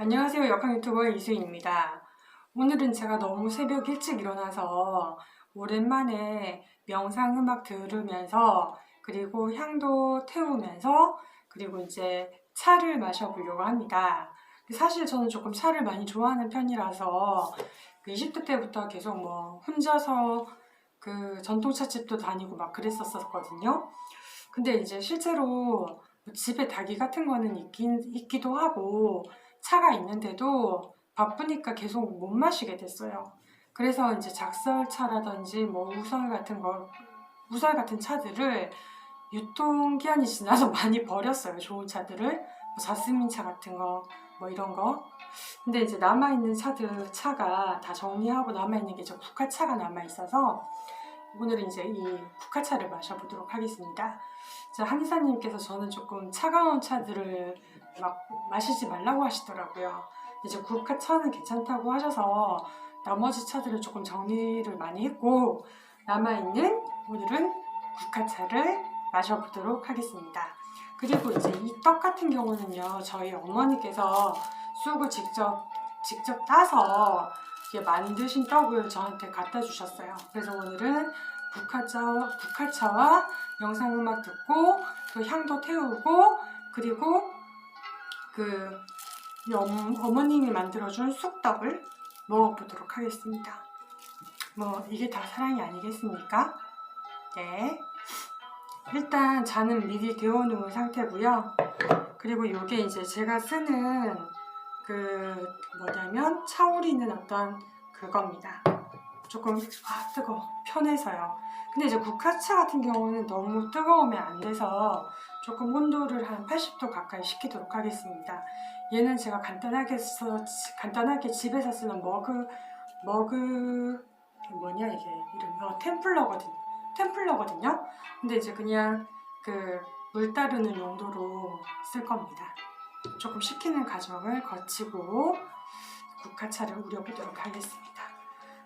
안녕하세요. 역학 유튜버 이수입니다. 오늘은 제가 너무 새벽 일찍 일어나서 오랜만에 명상 음악 들으면서 그리고 향도 태우면서 그리고 이제 차를 마셔보려고 합니다. 사실 저는 조금 차를 많이 좋아하는 편이라서 그 20대 때부터 계속 뭐 혼자서 그 전통차 집도 다니고 막 그랬었거든요. 근데 이제 실제로 뭐 집에 닭이 같은 거는 있긴, 있기도 하고 차가 있는데도 바쁘니까 계속 못 마시게 됐어요. 그래서 이제 작설차라든지 뭐 우설 같은 거, 우설 같은 차들을 유통기한이 지나서 많이 버렸어요. 좋은 차들을. 뭐 자스민 차 같은 거, 뭐 이런 거. 근데 이제 남아있는 차들, 차가 다 정리하고 남아있는 게 저 국화차가 남아있어서 오늘은 이제 이 국화차를 마셔보도록 하겠습니다. 자, 한의사님께서 저는 조금 차가운 차들을 막 마시지 말라고 하시더라고요. 이제 국화 차는 괜찮다고 하셔서 나머지 차들을 조금 정리를 많이 했고 남아있는 오늘은 국화 차를 마셔보도록 하겠습니다. 그리고 이제 이 떡 같은 경우는요 저희 어머니께서 쑥을 직접 직접 따서 이렇게 만드신 떡을 저한테 갖다 주셨어요. 그래서 오늘은 국화차, 국화차와 영상음악 듣고 또 향도 태우고 그리고 그 어머님이 만들어준 쑥떡을 먹어보도록 하겠습니다. 뭐 이게 다 사랑이 아니겠습니까? 네. 일단 잔은 미리 데워놓은 상태고요. 그리고 이게 이제 제가 쓰는 그 뭐냐면 차오리는 어떤 그겁니다. 조금 아 뜨거 편해서요. 근데 이제 국화차 같은 경우는 너무 뜨거우면 안 돼서 조금 온도를 한 80도 가까이 식히도록 하겠습니다. 얘는 제가 간단하게 써, 간단하게 집에서 쓰는 머그 머그 뭐냐 이게 이름이 어, 템플러거든 템플러거든요. 근데 이제 그냥 그 물 따르는 용도로 쓸 겁니다. 조금 식히는 과정을 거치고 국화차를 우려보도록 하겠습니다.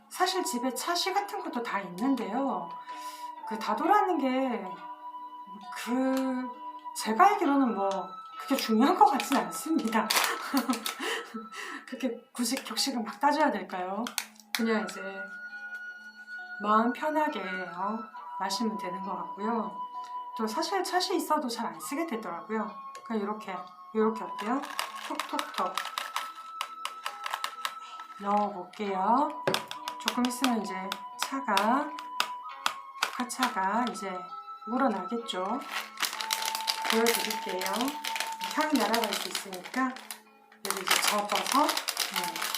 사실 집에 차시 같은 것도 다 있는데요. 그 다도라는 게그 제가 알기로는 뭐 그게 중요한 것 같진 않습니다. 그렇게 굳이 격식을 막 따져야 될까요? 그냥 이제 마음 편하게 어, 마시면 되는 것 같고요. 또 사실 차시 있어도 잘 안 쓰게 되더라고요. 그냥 이렇게 이렇게 어때요? 톡톡톡 넣어볼게요. 조금 있으면 이제 차가 화차가 이제 우러나겠죠. 보여드릴게요. 향이 날아갈 수 있으니까 여기 이제 접어서 네.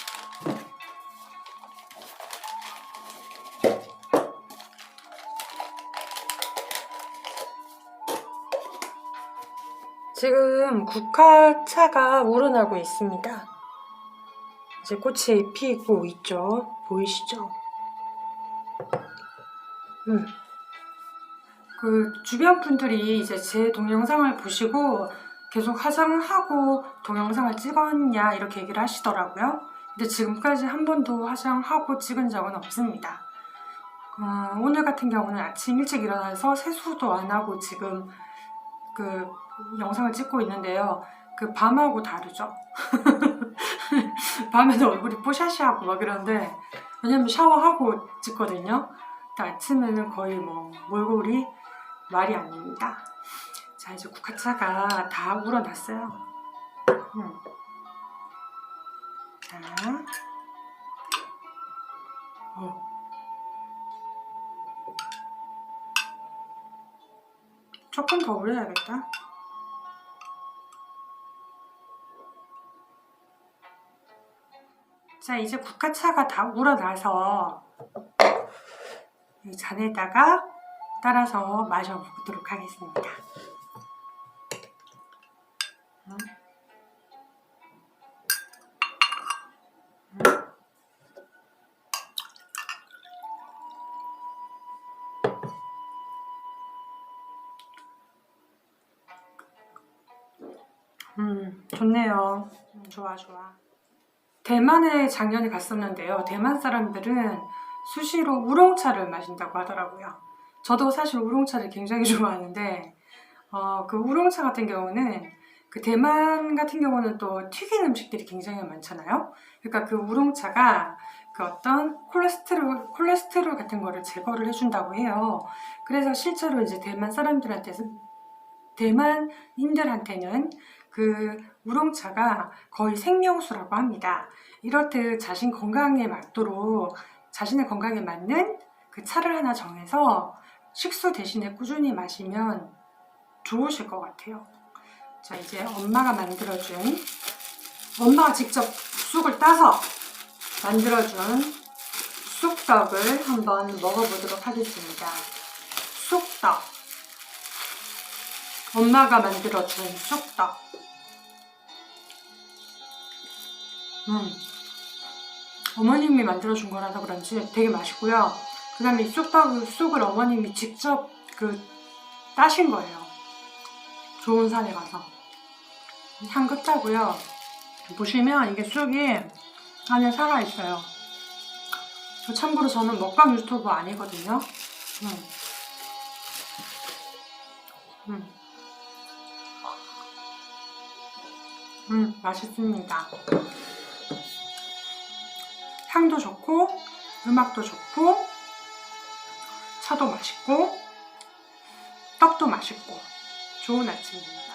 지금 국화차가 우러나고 있습니다. 이제 꽃이 피고 있죠. 보이시죠? 음. 그 주변 분들이 이제 제 동영상을 보시고 계속 화장하고 동영상을 찍었냐 이렇게 얘기를 하시더라고요. 근데 지금까지 한 번도 화장하고 찍은 적은 없습니다. 어, 오늘 같은 경우는 아침 일찍 일어나서 세수도 안 하고 지금 그 영상을 찍고 있는데요. 그 밤하고 다르죠. 밤에는 얼굴이 뽀샤시하고 막 그런데 왜냐면 샤워하고 찍거든요. 아침에는 거의 뭐 몰골이 말이 아닙니다. 자 이제 국화차가 다 우러났어요. 음. 자, 어. 조금 더 우려야겠다. 자, 이제 국화차가 다 우러나서 이 잔에다가 따라서 마셔보도록 하겠습니다. 음. 좋네요. 음, 좋아, 좋아. 대만에 작년에 갔었는데요. 대만 사람들은 수시로 우롱차를 마신다고 하더라고요. 저도 사실 우롱차를 굉장히 좋아하는데, 어, 그 우롱차 같은 경우는 그 대만 같은 경우는 또 튀긴 음식들이 굉장히 많잖아요. 그러니까 그 우롱차가 그 어떤 콜레스테롤, 콜레스테롤 같은 거를 제거를 해준다고 해요. 그래서 실제로 이제 대만 사람들한테, 대만인들한테는 그 우롱차가 거의 생명수라고 합니다. 이렇듯 자신 건강에 맞도록 자신의 건강에 맞는 그 차를 하나 정해서 식수 대신에 꾸준히 마시면 좋으실 것 같아요. 자, 이제 엄마가 만들어준, 엄마가 직접 쑥을 따서 만들어준 쑥떡을 한번 먹어보도록 하겠습니다. 쑥떡. 엄마가 만들어준 쑥떡. 음. 어머님이 만들어준 거라서 그런지 되게 맛있고요. 그 다음에 이 쑥떡, 쑥을 어머님이 직접 그 따신 거예요. 좋은 산에 가서. 향 끝자고요. 보시면 이게 쑥이 안에 살아있어요. 참고로 저는 먹방 유튜버 아니거든요. 음. 음. 음, 맛있습니다. 향도 좋고, 음악도 좋고, 차도 맛있고, 떡도 맛있고, 좋은 아침입니다.